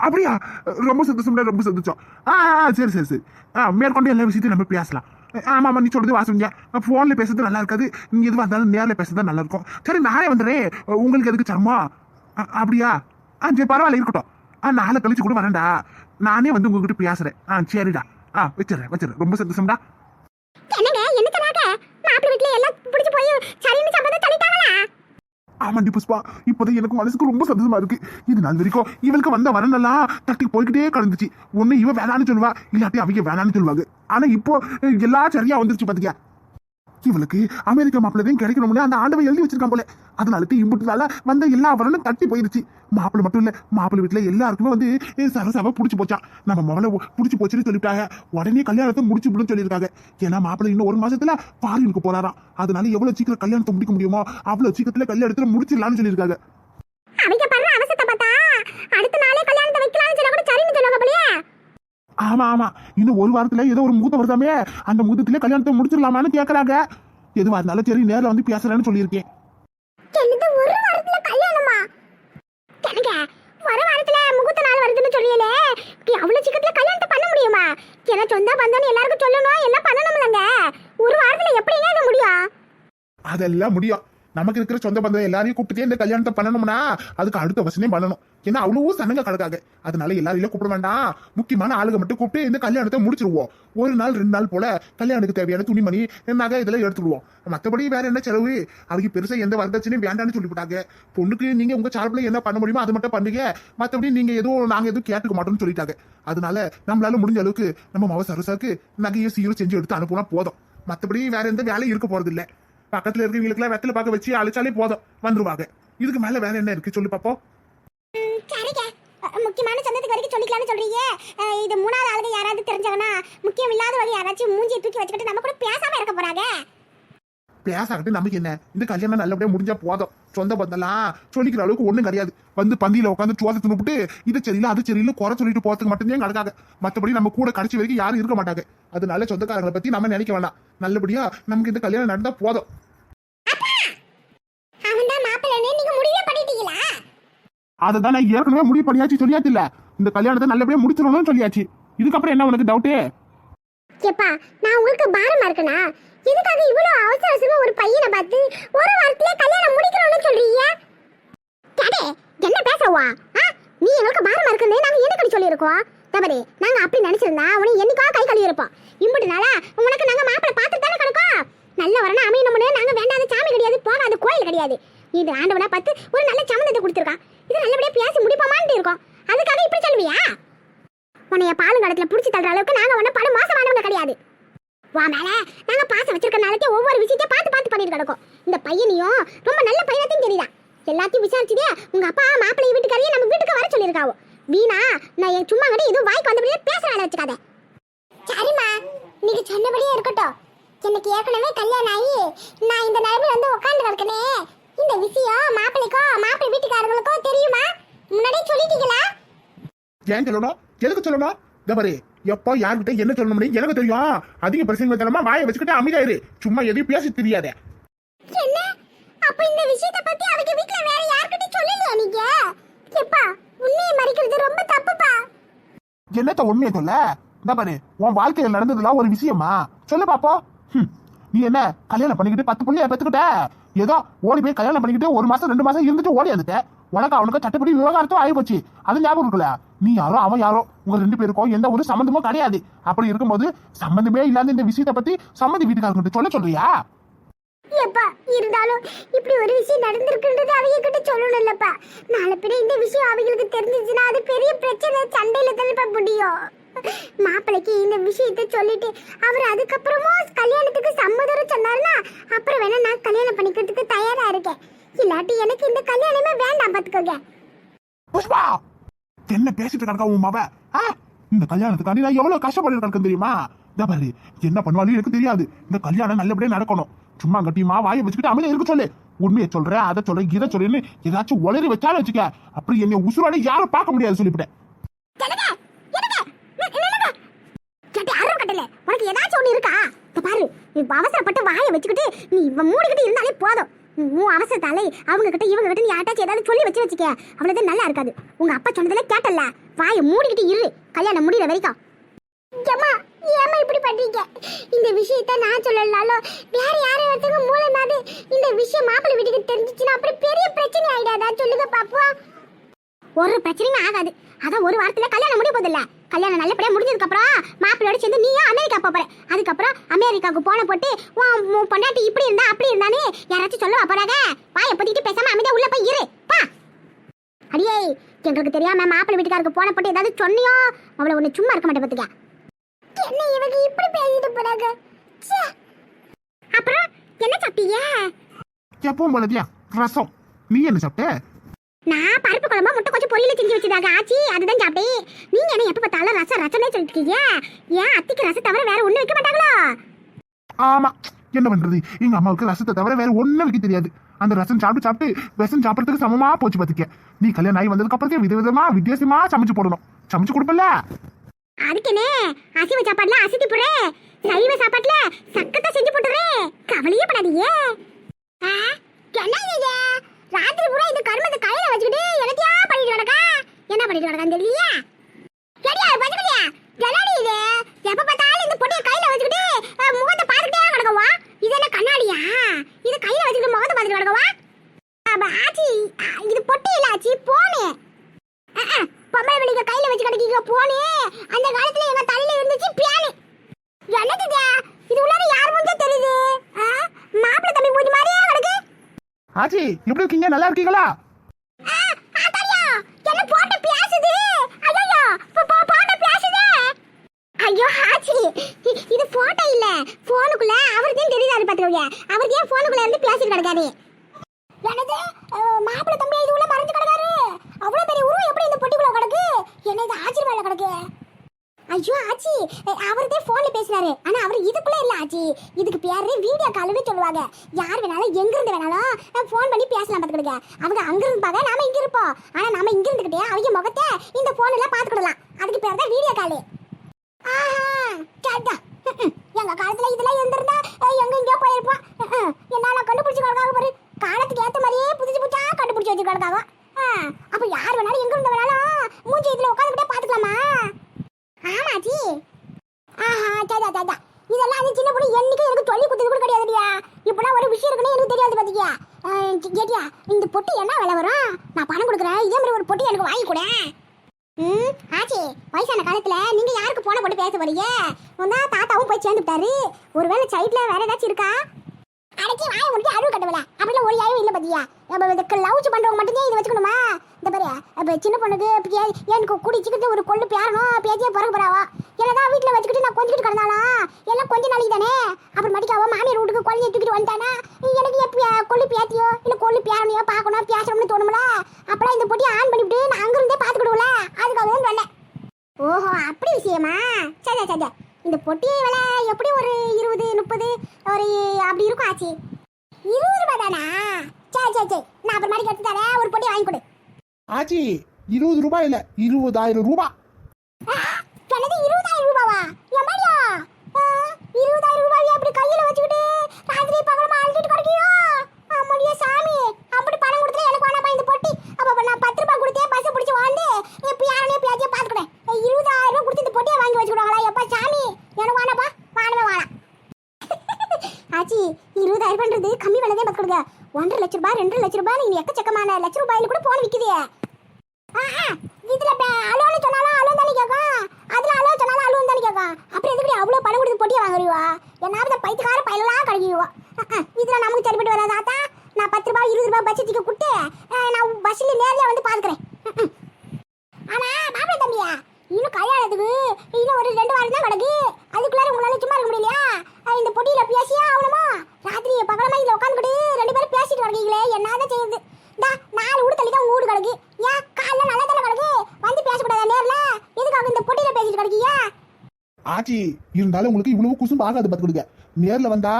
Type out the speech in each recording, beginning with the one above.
அப்படியா? ரொம்ப சந்தோஷம்டா ரொம்ப சந்தோஷம். ஆ ஆ, சரி சரி சரி. ஆ மேற்கொண்டு எல்லா விஷயத்தையும் நம்ம பேசலாம். ஆமாம் ஆமாம் நீ சொல்கிறது வாசுங்க ஃபோனில் பேசுறது நல்லா இருக்காது. நீ எதுவாக இருந்தாலும் நேரில் பேசுறது நல்லா இருக்கும். சரி நானே வந்துடுறேன். உங்களுக்கு எதுக்கு சர்மா அப்படியா? ஆ சரி பரவாயில்ல இருக்கட்டும். ஆ நாளை கழிச்சு கூட வரேன்டா. நானே வந்து உங்ககிட்ட பேசுறேன். ஆ சரிடா. ஆ வச்சிடுறேன் வச்சிடுறேன். ரொம்ப சந்தோஷம்டா. என்னங்க? என்னத்தனாக? மாப்பிள்ளை வீட்டுல எல்லாம் பிடிச்சு போய் சரின்னு சம்பந்தம் தள்ளிட்டாங்களா? ஆமாண்டி புஷ்பா. இப்போதான் எனக்கு மனசுக்கு ரொம்ப சந்தோஷமா இருக்கு. இது நாள் வரைக்கும் இவளுக்கு வந்த வரனெல்லாம் தட்டி போய்கிட்டே கலந்துச்சு. ஒண்ணு இவ வேணான்னு சொல்லுவா இல்லாட்டி அவங்க வேணான்னு சொல்லுவாங்க. ஆனா இப்போ எல்லாம் சரியா வந்துருச்சு பாத்தியா இவளுக்கு அமெரிக்க மாப்பிள்ளதையும் கிடைக்கணும்னு அந்த ஆண்டவை எழுதி வச்சிருக்கான் போல. அதனால இம்புட்டுனால வந்த எல்லா வரனும் தட்டி போயிருச்சு. மாப்பிள்ளை மட்டும் இல்ல மாப்பிள்ளை வீட்டுல எல்லாருக்குமே வந்து சரசாவ புடிச்சு போச்சான் நம்ம முதல்ல புடிச்சு போச்சுன்னு சொல்லிட்டாங்க உடனே கல்யாணத்தை முடிச்சு விடுன்னு சொல்லியிருக்காங்க. ஏன்னா மாப்பிள்ளை இன்னும் ஒரு மாசத்துல ஃபாரினுக்கு போறாராம். அதனால எவ்வளவு சீக்கிரம் கல்யாணத்தை முடிக்க முடியுமோ அவ்வளவு சீக்கிரத்துல கல்யாணத்துல முடிச்சிடலாம்னு சொல்லியிருக்காங்க. அடுத்த நாளே கல்யாணத்தை வைக்கலாம்னு சொன்னா கூட சரின்னு சொன்னாங்க போலயே. ஆமா ஆமா. இன்னும் ஒரு வாரத்துல ஏதோ ஒரு முகூர்த்தம் வருதாமே அந்த முகூர்த்தத்திலே கல்யாணத்தை முடிச்சிடலாமான்னு கேக்குறாங்க. எதுவா இருந்தாலும் சரி நேர்ல வந்து பேசலாம்னு சொல்லியிருக்கேன் என்னது ஒரு வாரத்துல கல்யாணமா எனக்கு வர வாரத்துல முகூர்த்த நாள் வருதுன்னு சொல்லியலே இப்படி அவ்வளவு சீக்கிரத்துல கல்யாணத்தை பண்ண முடியுமா ஏன்னா சொந்தா பந்தான்னு எல்லாருக்கும் சொல்லணும் எல்லாம் பண்ணணும்லங்க ஒரு வாரத்துல எப்படிங்க இது முடியும் அதெல்லாம் முடியும். நமக்கு இருக்கிற சொந்த பந்தம் எல்லாரையும் கூப்பிட்டு இந்த கல்யாணத்தை பண்ணணும்னா அதுக்கு அடுத்த வருஷமே பண்ணணும். ஏன்னா அவ்வளவு சனங்க கிடக்காங்க அதனால எல்லாரையும் கூப்பிட வேண்டாம். முக்கியமான ஆளுங்க மட்டும் கூப்பிட்டு இந்த கல்யாணத்தை முடிச்சிருவோம். ஒரு நாள் ரெண்டு நாள் போல கல்யாணத்துக்கு தேவையான துணிமணி நகை இதெல்லாம் எடுத்துடுவோம். மற்றபடி வேற என்ன செலவு? அவங்க பெருசா எந்த வரதட்சணையும் வேண்டாம்னு சொல்லிவிட்டாங்க. பொண்ணுக்கு நீங்க உங்க சார்பில் என்ன பண்ண முடியுமோ அது மட்டும் பண்ணுங்க. மற்றபடி நீங்க எதுவும் நாங்க எதுவும் கேட்டுக்க மாட்டோம்னு சொல்லிட்டாங்க. அதனால நம்மளால முடிஞ்ச அளவுக்கு நம்ம மவ சரசாக்கு நகையை சீரும் செஞ்சு எடுத்து அனுப்புனா போதும். மற்றபடி வேற எந்த வேலையும் இருக்க போறது பக்கத்துல இருக்கிறவங்களுக்குலாம் வெத்தலை பார்க்க வச்சு அழைச்சாலே போதும். வந்துருவாங்க. இதுக்கு மேல வேற என்ன இருக்கு சொல்லு பாப்போம். சரிங்க. முக்கியமான சொந்தத்துக்கு வரைக்கும் சொல்லிக்கலாம்னு சொல்றீங்க. இது மூணாவது ஆளுங்க யாராவது தெரிஞ்சாங்கன்னா முக்கியம் இல்லாதவங்க யாராச்சும் மூஞ்சியை தூக்கி வச்சுக்கிட்டு நம்ம கூட பேசாம இருக்க போறாங்க. பேசாகட்டு நமக்கு என்ன? இந்த கல்யாணம் நல்லபடியா முடிஞ்சா போதும். சொந்த பந்தம்லாம் சொல்லிக்கிற அளவுக்கு ஒண்ணும் கிடையாது. வந்து பந்தியில உட்காந்து சோத்தை தின்னுபிட்டு இது சரியில்லை அது சரியில்லை குறை சொல்லிட்டு போறதுக்கு மட்டும்தான் கிடக்காங்க மத்தபடி நம்ம கூட கடைசி வரைக்கும் யாரும் இருக்க மாட்டாங்க. அதனால சொந்தக்காரங்களை பத்தி நம்ம நினைக்க வேண்டாம் நல்லபடியா நமக்கு இந்த கல்யாணம் நடந்தா போதும் அவன் தான் மாப்பிள்ளைன்னு நீங்க முடிவே பண்ணிட்டீங்களா அதை தான் நான் ஏற்கனவே முடிவு பண்ணியாச்சு சொல்லியாச்சு இல்ல? இந்த கல்யாணத்தை நல்லபடியா முடிச்சிடணும்னு சொல்லியாச்சு. இதுக்கப்புறம் என்ன உனக்கு டவுட்டு ஏப்பா நான் உங்களுக்கு பாரமா இருக்கனா? எதுக்காக இவ்வளவு அவசர அவசரமா ஒரு பையனை பார்த்து ஒரு வாரத்திலே கல்யாணம் முடிக்கிறோம்னு சொல்றீங்க? கேடே என்ன பேசவா ஆ? நீ எங்களுக்கு பாரமா இருக்குன்னு நாங்க என்னக்கடி சொல்லியிருக்கோம்? தவறு நாங்க அப்படி நினைச்சிருந்தா உன்னை என்னைக்கோ கை கழுவி இருப்போம். இம்புட்டுனால உனக்கு நாங்க மாப்பிள்ளை பார்த்துட்டு தானே கிடக்கோம்? நல்ல வரணும் அமையணும்னு நாங்க வேண்டாத சாமி கிடையாது போகாத கோயில் கிடையாது. இது ஆண்டவனா பார்த்து ஒரு நல்ல சம்மந்தத்தை கொடுத்துருக்கான். இது நல்லபடியா பேசி முடிப்போமான்ட்டு இருக்கோம். அதுக்காக இப்படி சொல்லுவியா? உன்னைய பாலும் கடத்துல புடிச்சு தள்ளுற அளவுக்கு நாங்க ஒன்னும் படம் மோசமானவங்க கிடையாது. வா மேல நாங்க பாசம் வச்சிருக்க ஒவ்வொரு விஷயத்தையும் பார்த்து பார்த்து பண்ணிட்டு கிடக்கும். இந்த பையனையும் ரொம்ப நல்ல பையனத்தையும் தெரியுதா? எல்லாத்தையும் விசாரிச்சுதே உங்க அப்பா மாப்பிள்ளை வீட்டுக்காரையே நம்ம வீட்டுக்கு வர சொல்லியிருக்காவோ? வீணா நான் என் சும்மா கிட்ட எதுவும் வாய்க்கு வந்தபடியே பேச வேலை வச்சுக்காத. சரிம்மா நீங்க சொன்னபடியே இருக்கட்டும். எனக்கு ஏற்கனவே கல்யாணம் ஆகி நான் இந்த நிலைமையில வந்து உட்காந்து கிடக்கனே இந்த விஷயம் மாப்பிள்ளைக்கோ மாப்பிள்ளை வீட்டுக்காரங்களுக்கோ தெரியுமா? முன்னாடியே சொல்லிட்டீங்களா? ஏன் சொல்லணும்? எதுக்கு சொல்லணும்? இந்த பாரு எப்போ யார்கிட்ட என்ன சொல்லணும்னு எனக்கு தெரியும். அதிக பிரச்சனை தரமா வாயை வச்சுக்கிட்டு அமைதியாயிரு. சும்மா எதையும் பேசி தெரியாதே. என்ன? அப்ப இந்த விஷயத்தை பத்தி அவங்க வீட்ல வேற யார்கிட்ட சொல்லலையா நீங்க? எப்பா உன்னைய மறைக்கிறது ரொம்ப தப்புப்பா. என்னத்த உண்மையை சொல்ல? இந்த பாரு உன் வாழ்க்கையில் நடந்ததுலாம் ஒரு விஷயமா? சொல்லு பாப்போ ஹம், நீ என்ன கல்யாணம் பண்ணிக்கிட்டு பத்து புள்ளைய பெத்துக்கிட்ட? ஏதோ ஓடி போய் கல்யாணம் பண்ணிக்கிட்டு ஒரு மாசம் ரெண்டு மாசம் இருந்துட்டு ஓடி வந்துட்ட. உனக்கு அவனுக்கு சட்டப்படி விவகாரத்தும் ஆகி போச்சு அது ஞாபகம் இருக்குல்ல? நீ யாரோ அவன் யாரோ? உங்க ரெண்டு பேருக்கும் எந்த ஒரு சம்மந்தமும் கிடையாது. அப்படி இருக்கும்போது சம்மந்தமே இல்லாத இந்த விஷயத்தை பத்தி சம்மந்தி வீட்டுக்காரங்கிட்ட சொல்ல சொல்றியா? எப்பா இருந்தாலும் இப்படி ஒரு விஷயம் நடந்திருக்குன்றது அவங்க கிட்ட சொல்லணும் இல்லப்பா நாளை பின்ன இந்த விஷயம் அவங்களுக்கு தெரிஞ்சிச்சுன்னா அது பெரிய பிரச்சனை. சண்டையில தானேப்பா முடியும். மாப்பிளைக்கு இந்த விஷயத்தை சொல்லிட்டு அவர் அதுக்கப்புறமும் கல்யாணத்துக்கு சம்மதம் சொன்னாருன்னா அப்புறம் வேணா நான் கல்யாணம் பண்ணிக்கிறதுக்கு தயாரா இருக்கேன். இல்லாட்டி எனக்கு இந்த கல்யாணமே வேண்டாம் பாத்துக்கோங்க. புஷ்பா! என்ன பேசிட்டு கிடக்கா உன் மவ? இந்த கல்யாணத்துக்காண்டி நான் எவ்வளவு கஷ்டப்பட்டு கிடக்கேன் தெரியுமா? இந்த பாரு என்ன பண்ணுவாலும் எனக்கு தெரியாது. இந்த கல்யாணம் நல்லபடியா நடக்கணும். சும்மா கட்டியுமா வாயை வச்சுக்கிட்டு அமைதியா இருக்க சொல்லு. உண்மையை சொல்றேன் அதை சொல்றேன் இதை சொல்றேன்னு ஏதாச்சும் உளறி வச்சாலும் வச்சுக்க. அப்படி என்னை உசுரோட யாரும் பார்க்க முடியாது சொல்லிவிட்டேன் எனக்கு எனக்கு நில்லுங்க கேட்டி அருள் கட்டல உனக்கு ஏதாச்சும் ஒண்ணு இருக்கா? இத பாரு நீ அவசரப்பட்டு வாயை வச்சுக்கிட்டு நீ இவ மூடிக்கிட்டு இருந்தாலே போதும். உன் அவசரத்தாலே அவங்க கிட்ட இவங்க கிட்ட நீ யார்ட்டாச்சும் ஏதாவது சொல்லி வச்சு வச்சுக்க. அவ்வளவுதான் நல்லா இருக்காது. உங்க அப்பா சொன்னதுல கேட்டல வாயை மூடிக்கிட்டு இரு. கல்யாணம் முடிகிற வரைக்கும். ஏம்மா ஏம்மா இப்படி பண்றீங்க? இந்த விஷயத்த நான் சொல்லலாலும் வேற யாரும் ஒருத்தங்க மூலமாவது இந்த விஷயம் மாப்பிள்ளை வீட்டுக்கு தெரிஞ்சிச்சுன்னா அப்படி பெரிய பிரச்சனை ஆயிடாதா? சொல்லுங்க பாப்போம். ஒரு பிரச்சனையும் ஆகாது. அதான் ஒரு வாரத்துல கல்யாணம் முடிய போதில்ல கல்யாணம் நல்லபடியா முடிஞ்சதுக்கு அப்புறம் மாப்பிள்ளையோட சேர்ந்து நீயும் அமெரிக்கா போப் போற. அதுக்கப்புறம் அமெரிக்காவுக்கு போன போட்டு உன் உன் பொண்டாட்டி இப்படி இருந்தா அப்படி இருந்தானே யாராச்சும் சொல்லவா போறாங்க வாயை பொத்திக்கிட்டு பேசாம அமைதியா உள்ள போய் இரு. பா. அடியே எங்களுக்கு தெரியாம மாப்பிள்ளை வீட்டுக்காருக்கு போன போட்டு ஏதாவது சொன்னியோ? அவளை உன்னை சும்மா இருக்க மாட்டே பாத்துக்க என்ன இவங்க இப்படி பேசிட்டு போறாங்க அப்புறம் என்ன சாப்பிட்டீங்க? எப்பவும் போலதியா ரசம். நீ என்ன சாப்பிட்ட? நான் பருப்பு குழம்பா முட்டை கொஞ்சம் பொரியல செஞ்சு வச்சதாக ஆச்சி அதுதான் சாப்பிட்டேன். நீங்க என்ன எப்ப பார்த்தாலும் ரசம் ரசமே சொல்லிட்டு இருக்கீங்க ஏன் அத்திக்கு ரசம் தவிர வேற ஒண்ணு வைக்க மாட்டாங்களோ? ஆமா. என்ன பண்றது? எங்க அம்மாவுக்கு ரசத்தை தவிர வேற ஒண்ணும் வைக்க தெரியாது. அந்த ரசம் சாப்பிட்டு சாப்பிட்டு விஷம் சாப்பிடறதுக்கு சமமா போச்சு பாத்துக்க. நீ கல்யாணம் ஆகி வந்ததுக்கு அப்புறத்தையும் விதவிதமா வித்தியாசமா சமைச்சு போடணும். சமைச்சு கொடுப்பல அதுக்குனே அசைவ சாப்பாடுல அசதி போடுறேன் சைவ சாப்பாட்டுல சக்கத்தை செஞ்சு போட்டுறேன் கவலையே படாதீங்க. ஆ, என்ன ராத்திரி பூரா இந்த கருமத்தை கையில வச்சுக்கிட்டு என்னத்தையா பண்ணிட்டு கிடக்கா? என்ன பண்ணிட்டு கிடக்கான்னு தெரியலையா? சரியா பச்சுக்கலையா ஜலாடி இது? எப்ப பார்த்தாலும் இந்த பொட்டியை கையில வச்சுக்கிட்டு முகத்தை பார்த்துட்டே கிடக்கவா? இது என்ன கண்ணாடியா? இது கையில வச்சுக்கிட்டு முகத்தை பார்த்துட்டு கிடக்கவா? ஆச்சி இது பொட்டி இல்ல ஆச்சி போனு. பொம்பளை பிள்ளைங்க கையில வச்சு கிடைக்கீங்க போனு. அந்த காலத்துல எங்க தலையில இருந்துச்சு பியானு. என்னது இது உள்ளார யார் மூஞ்சே தெரியுது ஆ? மாப்பிள்ளை தம்பி மூஞ்சி மாதிரியே கிடக்கு ஆச்சி எப்படி இருக்கீங்க நல்லா இருக்கீங்களா? ஆ, ஆத்தாடியா, என்ன போட்டு பேசுது? ஐயோ போட்டு பேசுது. ஐயோ ஆச்சி இது போட்டோ இல்ல. போனுக்குள்ள அவர்தான் தெரியுதாரு பாத்துக்கோங்க அவருக்கு ஏன் போனுக்குள்ள இருந்து பேசிட்டு கிடக்காரு. என்னது? அஹ், மாப்பிள்ளை தம்பி இது உள்ள மறைஞ்சு கிடக்காரு. அவ்வளவு பெரிய உருவம் எப்படி இந்த பொட்டிக்குள்ள கிடக்கு என்ன இது ஆச்சரியமா கிடக்கு ஐயோ ஆச்சி. அவர்தே ஃபோன்ல பேசுறாரு. ஆனா அவர் இதுக்குள்ள இல்ல ஆச்சி. இதுக்கு பேரு வீடியோ கால்னு சொல்லுவாங்க. யார் வேணாலும் எங்க இருந்து வேணாலும் ஃபோன் பண்ணி பேசலாம் பாத்துக்கிடுங்க அவங்க அங்க இருந்து பாக்க நாம இங்க இருப்போம். ஆனா நாம இங்க இருந்துகிட்டே அவங்க முகத்தை இந்த போன்ல பாத்துக்கிடலாம் அதுக்கு பேர் தான் வீடியோ கால் எங்க காலத்துல இதெல்லாம் இருந்திருந்தா எங்க இங்கேயோ போயிருப்போம். என்னால கண்டுபிடிச்சு கிடக்காக பாரு. காலத்துக்கு ஏத்த மாதிரியே புதுசு புதுசா கண்டுபிடிச்சு வச்சு கிடக்காக அப்ப யார் வேணாலும் எங்க இருந்து வேணாலும் மூஞ்சி இதுல உட்காந்துக்கிட்டே பாத்துக்கலாமா ஆமாச்சி ஆஹா சதா சதா இதெல்லாம் அந்த சின்ன பொண்ணு என்னைக்கு எனக்கு சொல்லி கொடுத்தது கூட கிடையாதுடியா இப்பெல்லாம் ஒரு விஷயம் இருக்குன்னு எனக்கு தெரியாது பாத்தியா கேட்டியா இந்த பொட்டி என்ன விலை வரும்? நான் பணம் கொடுக்குறேன். இதே மாதிரி ஒரு பொட்டி எனக்கு வாங்கி கொடு. ம் ஆச்சி வயசான காலத்துல நீங்க யாருக்கு போன போட்டு பேச போறீங்க? உந்தா தாத்தாவும் போய் சேர்ந்துட்டாரு. ஒருவேளை சைட்ல வேற ஏதாச்சும் இருக்கா அடைச்சி வாய முடிச்சு அருள் கட்டவில அப்படிலாம் ஒரு யாரும் இல்ல பாத்தியா நம்ம இந்த லவ்ஸ் பண்றவங்க மட்டும்தான் இதை வச்சுக்கணுமா இந்த பாரு அப்ப சின்ன பொண்ணுக்கு எனக்கு குடிச்சுக்கிட்டு ஒரு கொள்ளு பேரணும் பேச்சியே பிறகு போறாவா? என்னதான் வீட்டில் வச்சுக்கிட்டு நான் கொஞ்சிக்கிட்டு கிடந்தாலும் எல்லாம் கொஞ்ச நாளைக்கு தானே? அப்புறம் மடிக்காவோ மாமியார் வீட்டுக்கு குழந்தைய தூக்கிட்டு வந்துட்டானா? எனக்கு எப்போ கொள்ளு பேத்தியோ இல்லை கொள்ளு பேரனையோ பார்க்கணும் பேசணும்னு தோணும்ல? அப்புறம் இந்த பொட்டியை ஆன் பண்ணிவிட்டு நான் அங்கிருந்தே பார்த்துக்கிடுவோம்ல அதுக்காக தான் சொன்னேன் ஓஹோ அப்படி விஷயமா? சரி சரி இந்த பொட்டி விலை எப்படி ஒரு இருபது முப்பது ஒரு அப்படி இருக்கும் ஆச்சு? இருபது ரூபாய் தானா? சரி சரி சரி நான் அப்புறம் மணிக்கு எடுத்து தரேன். ஒரு பொட்டி வாங்கி கொடு. ஆச்சி இருபது ரூபாய் இல்ல இருபதாயிரம் ரூபாய் என்னது இருபதாயிரம் ரூபாவா? எம்மாடியா? இருபதாயிரம் ரூபாய் அப்படி கையில வச்சுக்கிட்டு ராத்திரி பகலமா அழுத்திட்டு கிடைக்கியோ? அம்மாடியா சாமி அப்படி பணம் கொடுத்தா எனக்கு வேணாமா இந்த பொட்டி. அப்ப நான் பத்து ரூபாய் கொடுத்தே பஸ் பிடிச்சி வந்து எப்ப யாரனே பேச்சியே பாத்துக்கிறேன் இருபதாயிரம் ரூபாய் கொடுத்து இந்த பொட்டியை வாங்கி வச்சுக்கிடுவாங்களா? எப்பா சாமி எனக்கு வேணாப்பா வாங்கவே வேணாம். ஆச்சி இருபதாயிரம் பண்றது கம்மி விலை தான் பார்த்துக்கிடுங்க ஒன்றரை லட்ச ரூபாய் ரெண்டு லட்ச ரூபாய் நீங்க எக்கச்சக்கமான லட்ச ரூபாயில கூட போன் விக்குது. இதுல பே- அலோன்னு சொன்னாலும் அலோ தானே கேட்கும் அதுல அலோ சொன்னாலும் அலோன்னு தானே கேட்கும் அப்புறம் எதுக்கு அவ்வளவு பணம் கொடுத்து பொட்டியை வாங்குறீவா? என்னாவது பைத்துக்கார பயிலெல்லாம் கிடைக்குவா இதுல நமக்கு சரிப்பட்டு வராது நான் பத்து ரூபாய் இருபது ரூபாய் பட்சத்துக்கு கொடுத்து நான் பஸ்ஸில் நேரில் வந்து பார்க்குறேன் ஆனா மாப்பிள்ளை தம்பியா இன்னும் கல்யாணத்துக்கு இன்னும் ஒரு ரெண்டு வாரம் தான் கிடக்கு. அதுக்குள்ளார உங்களால சும்மா இருக்க முடியலையா? அஹ், இந்த பொட்டியில பேசியே ஆகணுமா? ராத்திரி பகலமா இதுல உட்காந்துக்கிட்டு ரெண்டு பேரும் பேசிட்டு கிடக்கீங்களே என்னதான் செய்யுது டா நாலு வீடு தள்ளி தான் உங்க வீடு கிடக்கு. ஏன்? காலைல நல்லா தானே கிடக்கு வந்து பேசக்கூடாதா நேர்ல? எதுக்காக இந்த பொட்டியில பேசிட்டு கிடக்கீங்க ஆச்சி இருந்தாலும் உங்களுக்கு இவ்வளவு குசும்பு ஆகாது பாத்துக்கிடுங்க நேர்ல வந்தா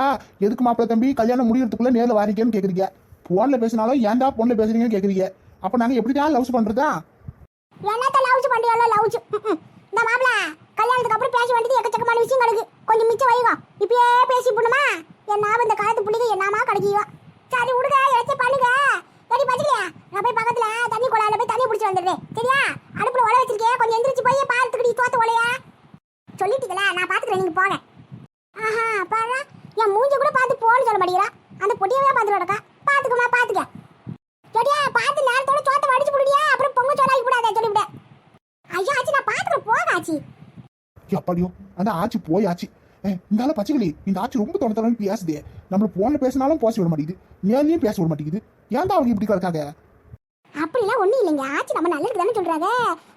எதுக்கு மாப்பிள்ள தம்பி கல்யாணம் முடியறதுக்குள்ள நேர்ல வாரிக்கேன்னு கேக்குறீங்க. போன்ல பேசினாலும் ஏன்டா போன்ல பேசுறீங்கன்னு கேக்குறீங்க. அப்ப நாங்க எப்படிதான் லவ்ஸ் பண்றதா? என்னத்த லவ்ஸ் பண்றியாலோ லவ்ஸ். இந்த மாப்பிள கல்யாணத்துக்கு அப்புறம் பேசி வந்துட்டு எக்கச்சக்கமான விஷயம் கிடக்கு. கொஞ்சம் மிச்சம் வைங்க இப்பயே பேசி போடுமா என்ன இந்த காலத்து பிள்ளைங்க என்னமா கிடைக்கிவா சரி விடுங்க இழைச்சி பண்ணுங்க. சரி பச்சையா நான் போய் பக்கத்துல தண்ணி குழாயில போய் தண்ணி பிடிச்சி வந்துடுறேன். சரியா? அடுப்புல உழ வச்சிருக்கேன் கொஞ்சம் எந்திரிச்சு போய் பார்த்துக்கிட்டு தோத்த உலையா? சொல்லிட்டீங்களா? நான் பாத்துக்கிறேன் நீங்க போங்க. ஆஹா பாரு என் மூஞ்ச கூட பார்த்து போன்னு சொல்ல மாட்டேங்கிறா. அந்த பொட்டியவே பார்த்துட்டு நடக்கா பாத்துக்கமா பாத்துக்க. சரியா பார்த்து நேரத்தோட சோத்த வடிச்சு போடுறியா அப்புறம் பொங்க சோறாக்கி கூடாதே சொல்லிவிட்டேன் ஐயா ஆச்சு நான் பாத்துக்கிறேன் போக ஆச்சு. எப்படியோ அந்த ஆச்சு போய் ஆச்சு இருந்தாலும் பச்சைகளி இந்த ஆச்சு ரொம்ப தொடர்ந்து பேசுதே. நம்மள போன்ல பேசினாலும் பேச விட மாட்டேங்குது. ஏன்லயும் பேச விட மாட்டேங்குது. ஏன்டா அவங்க இப்படி கிடக்காங்க? அப்படிலாம் ஒண்ணும் இல்லைங்க. ஆச்சு நம்ம நல்லதுக்கு தானே சொல்றாங்க.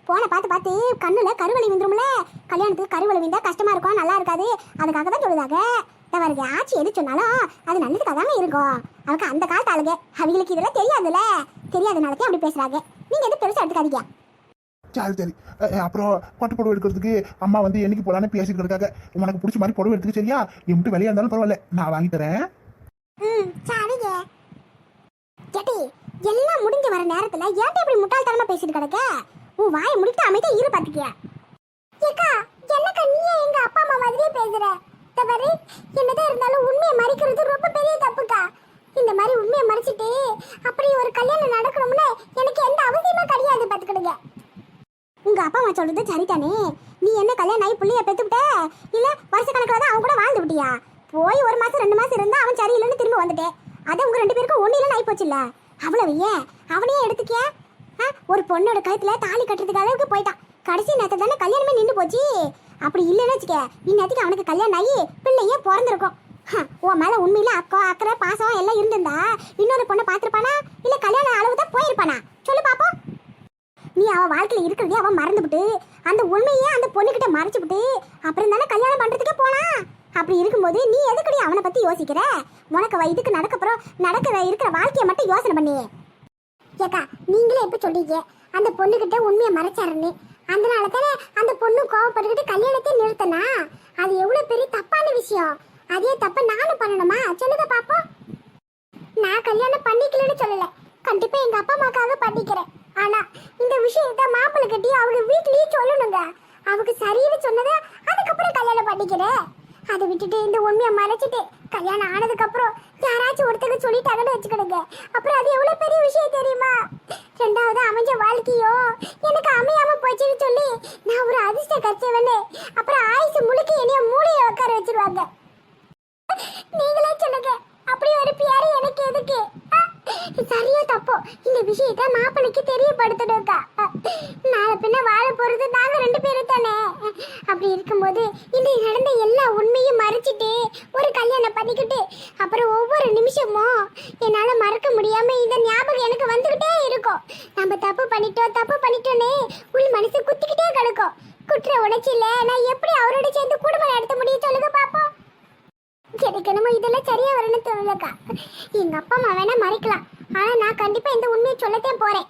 போனை பார்த்து பார்த்து கண்ணுல கருவலி வந்துரும்ல கல்யாணத்துக்கு கருவலி வந்தா கஷ்டமா இருக்கும் நல்லா இருக்காது. அதுக்காக தான் சொல்லுதாங்க. தவறுங்க ஆச்சி எது சொன்னாலும் அது நல்லதுக்காக தானே இருக்கும். அவங்க அந்த காலத்து ஆளுங்க. அவங்களுக்கு இதெல்லாம் தெரியாதுல்ல. தெரியாதனாலதான் அப்படி பேசுறாங்க. நீங்க எது பெருசா எடுத்துக்காதீங்க. சரி சரி. அப்புறம் பட்டு புடவை எடுக்கிறதுக்கு அம்மா வந்து என்னைக்கு போலான்னு பேசிட்டு இருக்காங்க. உனக்கு பிடிச்ச மாதிரி புடவை எடுத்துக்க சரியா? எம்பிட்டு வெளியே இருந்தாலும் பரவாயில்ல. நான் வாங்கி தரேன். ம் சரிங்க. கேட்டி எல்லாம் முடிஞ்சு வர நேரத்துல ஏன்டா இப்படி முட்டாள்தனமா பேசிட்டு கிடக்க? உன் வாயை முடித்து அமைதியா இரு பாத்துக்கியா? ஏக்கா என்னக்கா நீ எங்க அப்பா அம்மா மாதிரியே பேசுற? தவறு என்னதான் இருந்தாலும் உண்மையை மறைக்கிறது ரொம்ப பெரிய தப்புக்கா. இந்த மாதிரி உண்மையை மறைச்சிட்டு அப்படி ஒரு கல்யாணம் நடக்கணும்னு எனக்கு எந்த அவசியமும் கிடையாது பாத்துக்கிடுங்க. உங்க அப்பா அம்மா சொல்றது சரிதானே? நீ என்ன கல்யாணம் ஆகி புள்ளைய பெத்துக்கிட்ட? இல்ல வருஷ கணக்குல தான் அவன் கூட வாழ்ந்து விட்டியா போய் ஒரு மாசம் ரெண்டு மாசம் இருந்தா அவன் சரியில்லைன்னு திரும்ப வந்துட்டேன் அது உங்க ரெண்டு பேருக்கும் ஒண்ணு இல்லைன்னு ஆகி போச்சுல்ல அவ்வளவு ஏன்? அவனையே எடுத்துக்கிய? ஆ, ஒரு பொண்ணோட கழுத்துல தாலி கட்டுறதுக்கு அளவுக்கு போயிட்டான். கடைசி நேரத்தை தானே கல்யாணமே நின்று போச்சு. அப்படி இல்லைன்னு வச்சுக்க இந்நேரத்துக்கு அவனுக்கு கல்யாணம் ஆகி பிள்ளையே பிறந்திருக்கும்? ஹ, உன் மேல உண்மையில அக்கா அக்கறை பாசம் எல்லாம் இருந்திருந்தா இன்னொரு பொண்ணை பார்த்துருப்பானா? இல்ல கல்யாணம் அளவு தான் போயிருப்பானா? சொல்லு பாப்போம். நீ அவ வாழ்க்கையில இருக்கிறதே அவன் மறந்துவிட்டு அந்த உண்மையே அந்த பொண்ணுகிட்ட மறைச்சுவிட்டு அப்புறம் தானே கல்யாணம் பண்றதுக்கே போனா? அப்படி இருக்கும்போது நீ எதுக்கடி அவனை பத்தி யோசிக்கிற? உனக்கு இதுக்கு நடக்கப்புறம் நடக்கிற இருக்கிற வாழ்க்கையை மட்டும் யோசனை பண்ணி. ஏக்கா நீங்களே எப்படி சொல்றீங்க? அந்த பொண்ணுகிட்ட உண்மையை மறைச்சாருன்னு. அதனால தானே அந்த பொண்ணு கோவப்பட்டுக்கிட்டு கல்யாணத்தை நிறுத்தினா? அது எவ்வளவு பெரிய தப்பான விஷயம். அதே தப்ப நானும் பண்ணணுமா? சொல்லுங்க பாப்போம். நான் கல்யாணம் பண்ணிக்கலன்னு சொல்லல. கண்டிப்பா எங்க அப்பா அம்மாக்காக பண்ணிக்கிறேன். ஆனா இந்த விஷயத்த மாப்பிள்ளை கட்டி அவங்க வீட்லயே சொல்லணுங்க. அவங்க சரின்னு சொன்னதை அதுக்கப்புறம் கல்யாணம் பண்ணிக்கிறேன். அதை விட்டுட்டு இந்த உண்மையை மறைச்சிட்டு கல்யாணம் ஆனதுக்கு அப்புறம் யாராச்சும் ஒருத்தங்க சொல்லிட்டாங்கன்னு வச்சுக்கிடுங்க. அப்புறம் அது எவ்வளவு பெரிய விஷயம் தெரியுமா? ரெண்டாவது அமைஞ்ச வாழ்க்கையோ எனக்கு அமையாம போச்சுன்னு சொல்லி நான் ஒரு அதிர்ஷ்ட கச்சவன்னு அப்புறம் ஆயுசு முழுக்க என்னைய மூளையை உட்கார வச்சிருவாங்க. நீங்களே சொல்லுங்க. அப்படி ஒரு பியாரி எனக்கு எதுக்கு? சரியோ தப்போ? இந்த விஷயத்த மாப்பிளைக்கு தெரியப்படுத்தணும்க்கா ஆ, நாளை பின்ன வாழ போறது நாங்க ரெண்டு பேரும் தானே? அப்படி இருக்கும்போது இந்த நடந்த எல்லா உண்மையும் மறைச்சிட்டு ஒரு கல்யாணம் பண்ணிக்கிட்டு அப்புறம் ஒவ்வொரு நிமிஷமும் என்னால மறக்க முடியாம இந்த ஞாபகம் எனக்கு வந்துகிட்டே இருக்கும். நம்ம தப்பு பண்ணிட்டோம் தப்பு பண்ணிட்டோன்னே உள் மனசு குத்திக்கிட்டே கிடக்கும். குற்ற உணர்ச்சியில நான் எப்படி அவரோட சேர்ந்து குடும்பம் நடத்த முடியும் சொல்லுங்க பாப்போம். எனக்கு என்னமோ இதெல்லாம் சரியா வரணும்னு தோணலக்கா. எங்க அப்பா அம்மா வேணா மறைக்கலாம். ஆனா நான் கண்டிப்பா இந்த உண்மையை சொல்லத்தான் போறேன்.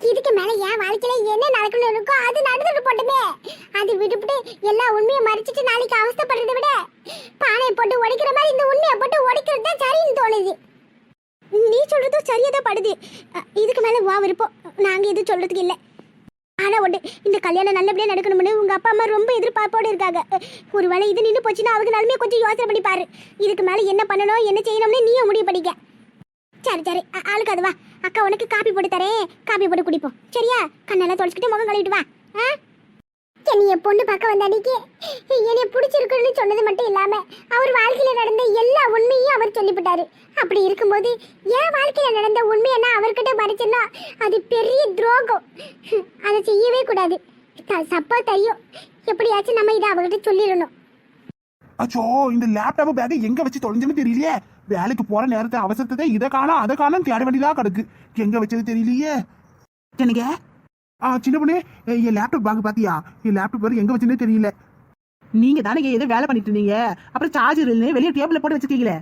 இதுக்கு மேல என் வாழ்க்கையில என்ன நடக்கணும் இருக்கோ அது நடந்துட்டு போட்டுமே. அது விட்டுவிட்டு எல்லா உண்மையை மறைச்சிட்டு நாளைக்கு அவஸ்தைப்படுறதை விட பானையை போட்டு உடைக்கிற மாதிரி இந்த உண்மையை போட்டு உடைக்கிறது தான் சரின்னு தோணுது. நீ சொல்றதும் சரியாதான் படுது. இதுக்கு மேல வா விருப்பம். நாங்க எதுவும் சொல்றதுக்கு இல்லை. கல்யாணம் நல்லபடியாக நடக்கணும்னு உங்கள் அப்பா அம்மா ரொம்ப எதிர்பார்ப்போடு இருக்காங்க. ஒரு வேளை இது நின்று போச்சுன்னா அவங்க நிலைமையை கொஞ்சம் யோசனை பண்ணி பாரு. இதுக்கு மேலே என்ன பண்ணணும் என்ன செய்யணும்னு நீயும் முடிவு பண்ணிக்க. சரி சரி. ஆளுக்கு அது வா. அக்கா உனக்கு காப்பி போட்டு தரேன். காப்பி போட்டு குடிப்போம். சரியா? கண்ணெல்லாம் தொலைச்சிக்கிட்டு முகம் கழுவிட்டு வா. ஆ? என்னைய பொண்ணு பார்க்க வந்த அன்னைக்கு என்னைய பிடிச்சிருக்குன்னு சொன்னது மட்டும் இல்லாம அவர் வாழ்க்கையில நடந்த எல்லா உண்மையும் அவர் சொல்லிவிட்டாரு. அப்படி இருக்கும்போது என் வாழ்க்கையில நடந்த உண்மையை நான் அவர்கிட்ட மறைச்சேன்னா அது பெரிய துரோகம். அதை செய்ய கூடாது த- தப்பா தெரியும். எப்படியாச்சும் நம்ம இதை அவர்கிட்ட சொல்லிடணும். அச்சோ இந்த லேப்டாப் பேக்கை எங்க வச்சு தொலைஞ்சுன்னு தெரியலையே. வேலைக்கு போற நேரத்தை அவசரத்தை இதை காணோம் அதை காணோம் தேட வேண்டியதா கிடக்கு. எங்க வச்சது தெரியலையே. என்னங்க? ஆ சின்ன பொண்ணு ஏய், என் லேப்டாப் பேக் பாத்தியா? என் லேப்டாப் பேர் எங்க வச்சுன்னே தெரியல. நீங்க தானே ஏதோ வேலை பண்ணிட்டு இருந்தீங்க. அப்புறம் சார்ஜர் வெளியே டேபிள்ல போட்டு வச்சிருக்கீங்களே.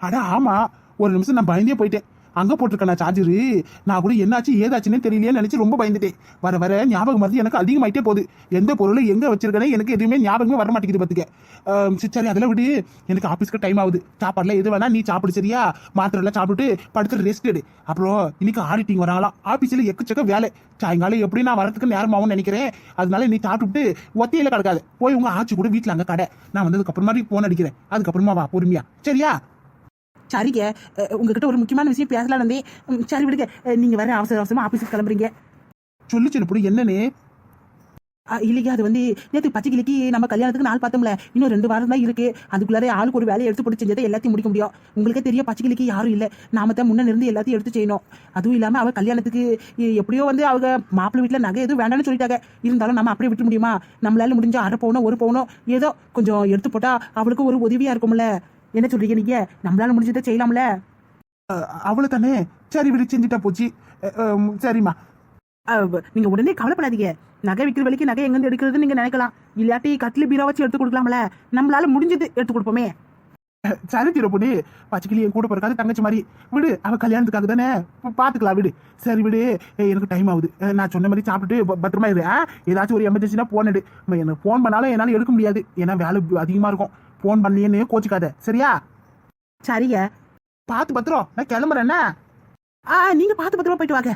அட ஆமா. ஒரு நிமிஷம் நான் பயந்தே போயிட்டேன். அங்கே போட்டிருக்கேன் நான் சார்ஜரு. நான் கூட என்னாச்சு ஏதாச்சுன்னு தெரியலையே நினச்சி ரொம்ப பயந்துட்டேன். வர வர ஞாபகம் வந்து எனக்கு அதிகமாயிட்டே போகுது. எந்த பொருளை எங்கே வச்சிருக்கனே எனக்கு எதுவுமே ஞாபகமே வர மாட்டேங்குது பார்த்துக்க சரி, அதெல்லாம் விடு. எனக்கு ஆஃபீஸ்க்கு டைம் ஆகுது. சாப்பாடுலாம் எது வேணா நீ சாப்பிடு சரியா? மாத்திரெல்லாம் சாப்பிட்டுட்டு படுத்து ரெஸ்ட் எடு. அப்புறம் இன்னைக்கு ஆடிட்டிங் வராங்களா ஆஃபீஸில் எக்கச்சக்க வேலை. சாயங்காலம் எப்படி நான் வரதுக்கு நேரமாகவும் ஆகும்னு நினைக்கிறேன். அதனால நீ சாப்பிட்டுட்டு ஒத்தையில கிடக்காது. போய் உங்க ஆச்சு கூட வீட்டில் அங்கே கடை. நான் வந்ததுக்கு அப்புறமா போன் அடிக்கிறேன். அதுக்கப்புறமா வா பொறுமையா. சரியா? சரிங்க. உங்ககிட்ட ஒரு முக்கியமான விஷயம் பேசலாம் வந்தேன். உம், சரி விடுங்க. அஹ், நீங்க வர அவசர அவசரமா ஆபீஸுக்கு கிளம்புறீங்க. சொல்லு சின்ன பொண்ணு என்னன்னு? ஆ, இல்லைங்க அது வந்து நேற்று பச்சை கிளிக்கு நம்ம கல்யாணத்துக்கு நாள் பார்த்தோம்ல. இன்னும் ரெண்டு வாரம் தான் இருக்கு. அதுக்குள்ளாரே ஆளுக்கு ஒரு வேலையை எடுத்து போட்டு செஞ்சதை எல்லாத்தையும் முடிக்க முடியும். உங்களுக்கே தெரியும் பச்சை கிளிக்கு யாரும் இல்லை. நாம தான் முன்ன இருந்து எல்லாத்தையும் எடுத்து செய்யணும். அதுவும் இல்லாமல் அவ கல்யாணத்துக்கு எப்படியோ வந்து அவங்க மாப்பிள்ளை வீட்டில் நகை எதுவும் வேண்டாம்னு சொல்லிட்டாங்க. இருந்தாலும் நம்ம அப்படியே விட்டு முடியுமா? நம்மளால முடிஞ்ச அரை பவுனோ ஒரு பவுனோ ஏதோ கொஞ்சம் எடுத்து போட்டா அவளுக்கு ஒரு உதவியா இருக்கும்ல. என்ன சொல்றீங்க நீங்க? நம்மளால முடிஞ்சதை செய்யலாம்ல. அவ்வளவு தானே சரி விடு செஞ்சுட்டா போச்சு. சரிம்மா. நீங்க உடனே கவலைப்படாதீங்க. நகை விற்கிற விலைக்கு நகை எங்க எடுக்கிறது நீங்க நினைக்கலாம். இல்லாட்டி கட்டில பீரா வச்சு எடுத்து கொடுக்கலாம்ல. நம்மளால முடிஞ்சது எடுத்து கொடுப்போமே. சரி திரப்புடி பச்சைக்கிளி என் கூட பிறக்காது தங்கச்சி மாதிரி. விடு அவ கல்யாணத்துக்காக தானே? பா- பாத்துக்கலாம் விடு. சரி விடு. எனக்கு டைம் ஆகுது. நான் சொன்ன மாதிரி சாப்பிட்டுட்டு பத்திரமா இரு? ஏதாச்சும் ஒரு எமர்ஜென்சினா போன் எடு. எனக்கு ஃபோன் பண்ணாலும் என்னால எடுக்க முடியாது. ஏன்னா வேலை அதிகமா இருக்கும். ஃபோன் பண்ணலையேன்னு கோச்சிக்காத. சரியா? சரிங்க. பார்த்து பத்திரம். நான் கிளம்புறேன் என்ன ஆ நீங்க பார்த்து பத்திரமா போயிட்டு வாங்க.